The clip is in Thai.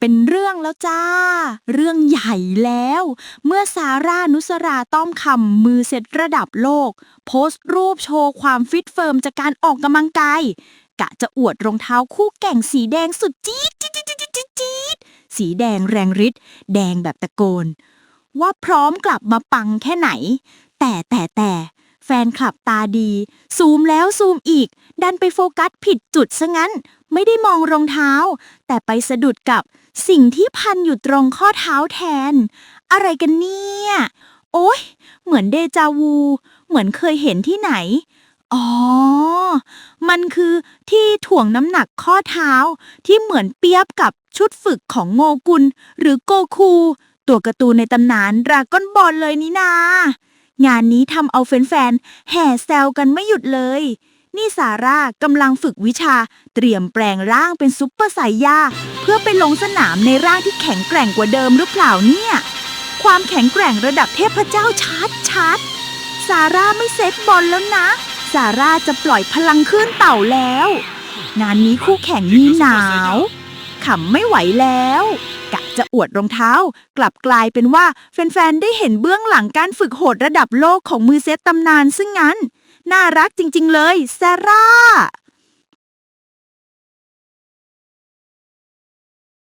เป็นเรื่องแล้วจ้า เรื่องใหญ่แล้ว เมื่อซาร่านุสราต้อมคำมือเซตระดับโลก โพสต์รูปโชว์ความฟิตเฟิร์มจากการออกกำลังกายกะจะอวดรองเท้าคู่แก่งสีแดงสุดจี๊ดจี๊ดจี๊ดจี๊ดจี๊ดจี๊ดสีแดงแรงฤทธิ์แดงแบบตะโกน ว่าพร้อมกลับมาปังแค่ไหน แต่แต่แต่ แฟนคลับตาดี ซูมแล้วซูมอีก ดันไปโฟกัสผิดจุดซะงั้น ไม่ได้มองรองเท้า แต่ไปสะดุดกับสิ่งที่พันอยู่ตรงข้อเท้าแทน อะไรกันเนี่ย โอ๊ย เหมือนเดจาวู เหมือนเคยเห็นที่ไหน อ๋อ มันคือที่ถ่วงน้ำหนักข้อเท้าที่เหมือนเปียบกับชุดฝึกของโงกุล หรือโกคู ตัวการ์ตูนในตำนานดราก้อนบอลเลยนี่นา งานนี้ทำเอาแฟนๆ แห่แซวกันไม่หยุดเลย นี่ซาร่ากำลังฝึกวิชาเตรียมแปลงร่างเป็นซุปเปอร์ไซย่าเพื่อไปลงสนามในร่างที่แข็งแกร่งกว่าเดิมหรือเปล่าเนี่ย ความแข็งแกร่งระดับเทพเจ้าชัดชัดๆซาร่าไม่เซตบอลแล้วนะ ซาร่าจะปล่อยพลังขึ้นเต่าแล้ว งานนี้คู่แข่งมีหนาวขำไม่ไหวแล้ว กะ จะอวดรองเท้า กลับกลายเป็นว่าแฟนๆ ได้เห็นเบื้องหลังการฝึกโหดระดับโลกของมือเซตตำนานซึ่งงั้น น่ารักจริงๆเลยซาร่า